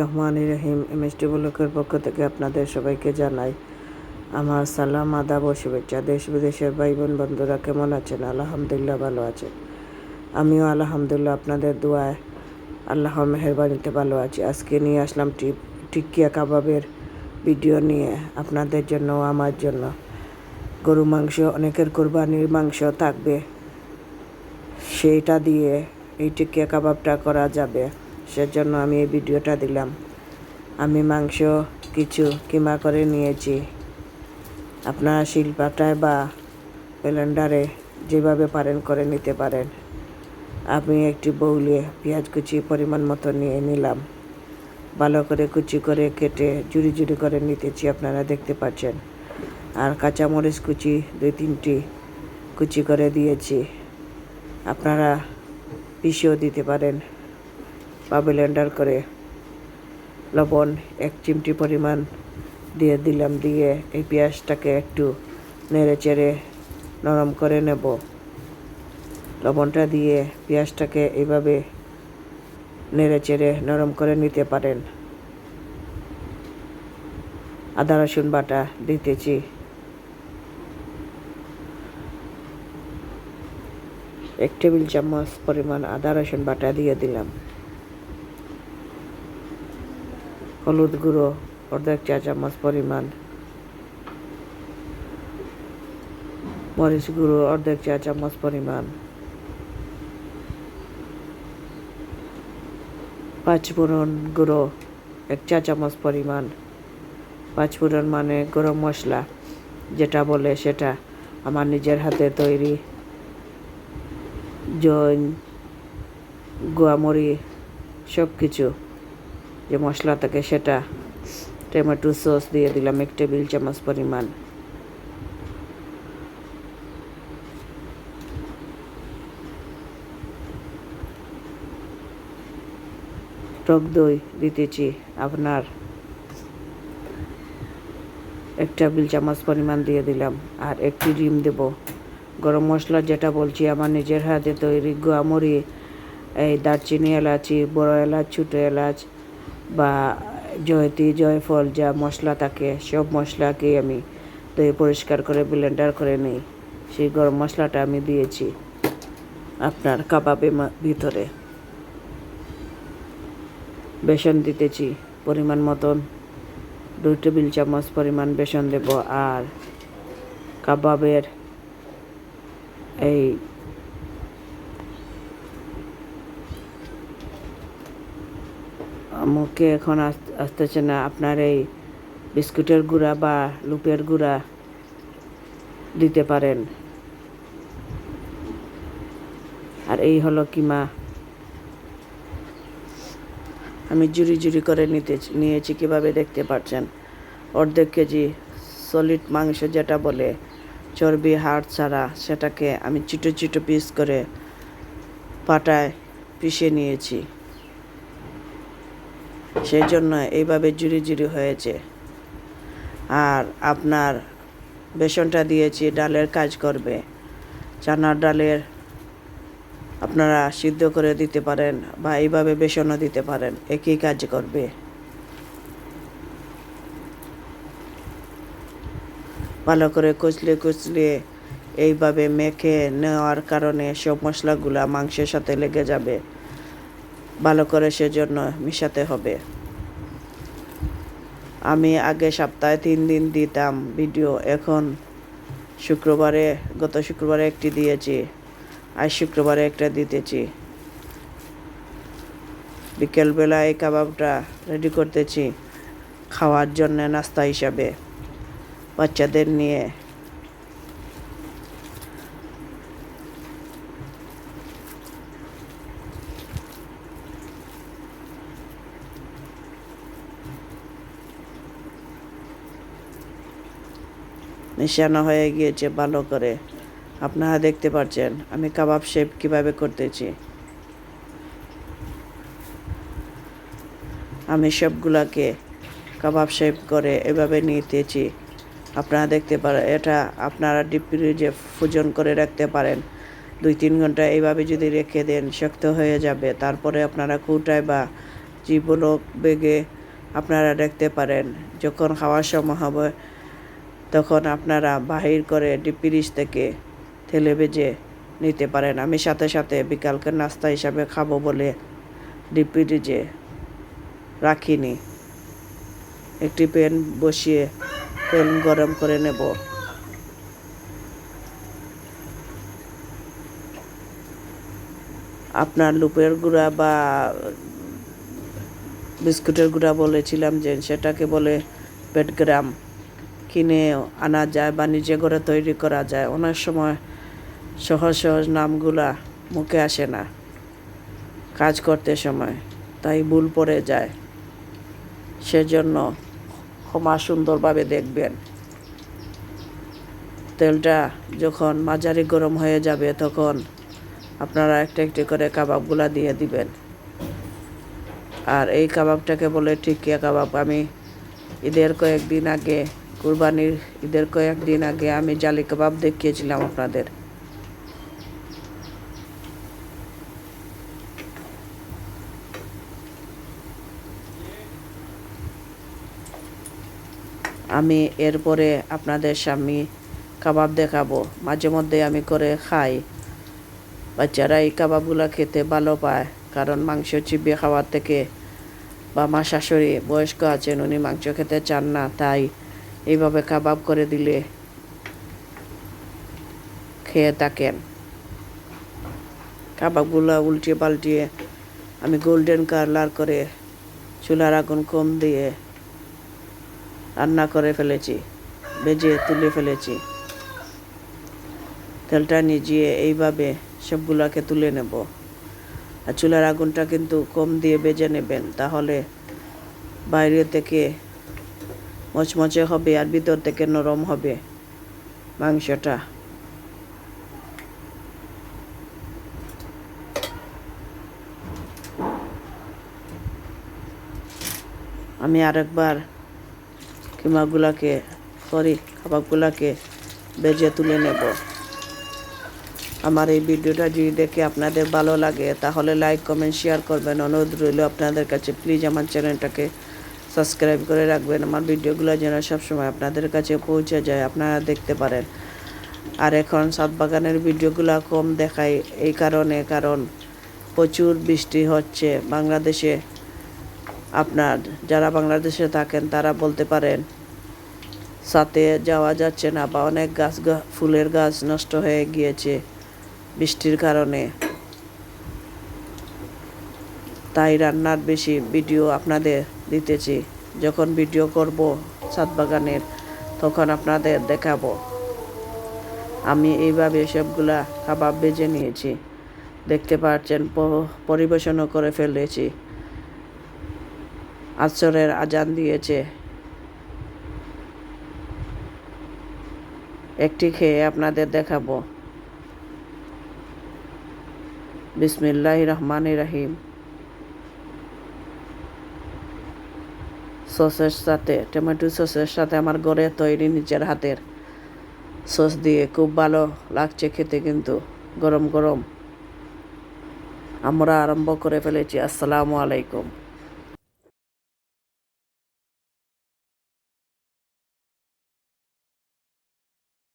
রহমান রহিম MST ব্লকের পক্ষ থেকে আপনাদের সবাইকে জানাই, আমার সালাম, আদাব ও শুভেচ্ছা। দেশ বিদেশের ভাই বোন বন্ধুরা কেমন আছেন? আলহামদুলিল্লাহ ভালো আছেন আমিও আলহামদুলিল্লাহ আপনাদের দোয়ায় আল্লাহর মেহরবানিতে ভালো আছি। আজকে নিয়ে আসলাম টিপ টিকিয়া কাবাবের ভিডিও নিয়ে আপনাদের জন্য, আমার জন্য। গরু মাংস, অনেকের কোরবানির মাংস থাকবে। সেইটা দিয়ে এই টিকিয়া কাবাবটা করা যাবে। সেজন্য আমি এই ভিডিওটা দিলাম। আমি মাংস কিছু কিমা করে নিয়েছি। আপনারা শিলপাটায় বা ব্লেন্ডারে যেভাবে পারেন করে নিতে পারেন। আমি একটি বউলে পেঁয়াজ কুচি পরিমাণ মতো নিয়ে নিলাম। ভালো করে কুচি করে কেটে জুড়ি জুড়ি করে নিতেছি, আপনারা দেখতে পাচ্ছেন। আর কাঁচামরিচ কুচি, দুই তিনটি কুচি করে দিয়েছি। আপনারা পিষেও দিতে পারেন বা ব্লেন্ডার করে। লবণ এক চিমটি পরিমাণ দিয়ে দিলাম, দিয়ে এই পেঁয়াজটাকে একটু নেড়ে চেড়ে নরম করে নেব। লবণটা দিয়ে পেঁয়াজটাকে এইভাবে নেড়ে চেড়ে নরম করে নিতে পারেন। আদা রসুন বাটা দিতেছি। এক টেবিল চামচ পরিমাণ আদা রসুন বাটা দিয়ে দিলাম। হলুদ গুঁড়ো, অর্ধেক চা চামচ পরিমাণ। মরিচ গুঁড়ো, অর্ধেক চা চামচ পরিমাণ। পাঁচফোড়ন গুঁড়ো, এক চা চামচ পরিমাণ। পাঁচফোড়ন মানে গরম মশলা, যেটা বলে সেটা আমার নিজের হাতে তৈরি। জৈন, গোয়ামরি সব কিছু যে মশলা থাকে সেটা টমেটো সস দিয়ে দিলাম, এক টেবিল চামচ পরিমাণ। টক দই দিতেছি আপনার। এক টেবিল চামচ পরিমাণ দিয়ে দিলাম, আর একটি ডিম দেব। গরম মশলা যেটা বলছি, আমার নিজের হাতে তৈরি গোয়ামরি এই দারচিনি এলাচি, বড় এলাচ, ছোটো এলাচ বা জয়তি, জয়ফল যা মশলা থাকে, সব মশলাকে আমি দই পরিষ্কার করে ব্লেন্ডার করে নিই। সেই গরম মশলাটা আমি দিয়েছি আপনার কাবাবে ভিতরে। বেসন দিতেছি পরিমাণ মতন, দুই টেবিল চামচ পরিমাণ বেসন দেব আর কাবাবের এই মুখে এখন আসতেছে না, আপনার এই বিস্কুটের গুঁড়া বা লুপের গুঁড়া দিতে পারেন। আর এই হলো কিমা। আমি জুড়ি জুড়ি করে নিতে, নিয়েছি, কীভাবে দেখতে পাচ্ছেন অর্ধেক কেজি সলিড মাংস যেটা বলে চর্বি, হাড় ছাড়া সেটাকে আমি ছোটো ছোটো পিস করে পাটায় পিষে নিয়েছি। সেই জন্য এইভাবে জুড়ি জুড়ি হয়েছে। আর আপনার বেসনটা দিয়েছি, ডালের কাজ করবে। চানার ডালের আপনারা সিদ্ধ করে দিতে পারেন বা এইভাবে বেসনও দিতে পারেন, একই কাজ করবে। ভালো করে কুচলে কুচলে এইভাবে মেখে নেওয়ার কারণে সব মশলাগুলা মাংসের সাথে লেগে যাবে। ভালো করে সেজন্য মিশাতে হবে। আমি আগে সপ্তাহে তিন দিন দিতাম ভিডিও, এখন শুক্রবারে, গত শুক্রবারে একটি দিয়েছি, আজ শুক্রবারে একটা দিতেছি। বিকেলবেলা এই কাবাবটা রেডি করতেছি, খাওয়ার জন্য নাস্তা হিসাবে। বাচ্চাদের নিয়ে। মিশানো হয়ে গিয়েছে ভালো করে। আপনারা দেখতে পাচ্ছেন আমি কাবাব শেপ কীভাবে করতেছি। আমি সবগুলাকে কাবাব শেপ করে এভাবে নিতেছি। আপনারা দেখতে পারেন এটা আপনারা ডিপ ফ্রিজে ফুজন করে রাখতে পারেন। দুই তিন ঘণ্টা এইভাবে যদি রেখে দেন, শক্ত হয়ে যাবে। তারপরে আপনারা কৌটায় বা জীবনক বেগে আপনারা রাখতে পারেন, যখন খাওয়ার সময় হবে, তখন আপনারা বাহির করে ডিপ ফ্রিজ থেকে তেলে ভেজে নিতে পারেন। আমি সাথে সাথে বিকালকে নাস্তা হিসাবে খাব বলে ডিপ ফ্রিজে রাখিনি। একটি প্যান বসিয়ে তেল গরম করে নেব। আপনার লুপের গুঁড়া বা বিস্কুটের গুঁড়া বলেছিলাম যে সেটাকে বলে পেটগ্রাম। কিনে আনা যায় বা নিজে ঘরে তৈরি করা যায়। অনেক সময় সহজ সহজ নামগুলা মুখে আসে না কাজ করতে সময়, তাই ভুল পড়ে যায়। সেজন্য ক্ষমা সুন্দরভাবে দেখবেন। তেলটা যখন মাঝারি গরম হয়ে যাবে তখন আপনারা একটা একটি করে কাবাবগুলা দিয়ে দিবেন। আর এই কাবাবটাকে বলে টিকিয়া কাবাব। আমি ঈদের কয়েকদিন আগে, কুরবানির ঈদের কয়েকদিন আগে আমি জালি কাবাব দেখিয়েছিলাম আপনাদের। আমি এরপরে আপনাদের সামনে কাবাব দেখাবো। মাঝে মধ্যে আমি করে খাই। বাচ্চারা এই কাবাবগুলো খেতে ভালো পায়, কারণ মাংস চিবিয়ে খাওয়ার থেকে বা মা শাশুড়ি বয়স্ক আছেন, উনি মাংস খেতে চান না, তাই এইভাবে কাবাব করে দিলে খেয়ে থাকেন। কাবাবগুলো উল্টিয়ে পাল্টিয়ে আমি গোল্ডেন কালার করে চুলার আগুন কম দিয়ে রান্না করে ফেলেছি, ভেজে তুলে ফেলেছি। তেলটা নিজিয়ে এইভাবে সবগুলোকে তুলে নেব। আর চুলার আগুনটা কিন্তু কম দিয়ে বেজে নেবেন, তাহলে বাইরে থেকে মচমচে হবে আর ভিতর থেকে নরম হবে মাংসটা। আমি আরেকবার কিমাগুলাকে সরি খাবারগুলাকে বেজে তুলে নেব। আমার এই ভিডিওটা যদি দেখে আপনাদের ভালো লাগে, তাহলে লাইক কমেন্ট শেয়ার করবেন। অনুরোধ রইল আপনাদের কাছে। প্লিজ আমার চ্যানেলটাকে সাবস্ক্রাইব করে রাখবেন। আমার ভিডিওগুলো যেন সবসময় আপনাদের কাছে পৌঁছে যায়, আপনারা দেখতে পারেন। আর এখন সাত বাগানের ভিডিওগুলো কম দেখায় এই কারণে, কারণ প্রচুর বৃষ্টি হচ্ছে বাংলাদেশে। আপনার যারা বাংলাদেশে থাকেন, তারা বলতে পারেন, সাথে যাওয়া যাচ্ছে না বা অনেক গাছ ফুলের গাছ নষ্ট হয়ে গিয়েছে বৃষ্টির কারণে। তাই রান্নার বেশি ভিডিও আপনাদের দিতেছি। যখন ভিডিও করব ছাদ বাগানের তখন আপনাদের দেখাবো। আমি এইভাবে সবগুলা কাবাব বেজে নিয়েছি। দেখতে পাচ্ছেন পরিবেশনও করে ফেলেছি। আসরের আজান দিয়েছে। একটি খেয়ে আপনাদের দেখাবো। বিসমিল্লাহ রহমান রাহিম। সসের সাথে, টমেটো সসের সাথে আমার ঘরে তৈরি নিজের হাতের সস দিয়ে খুব ভালো লাগছে খেতে কিন্তু, গরম গরম। আমরা আরম্ভ করে ফেলেছি। আসসালামু আলাইকুম।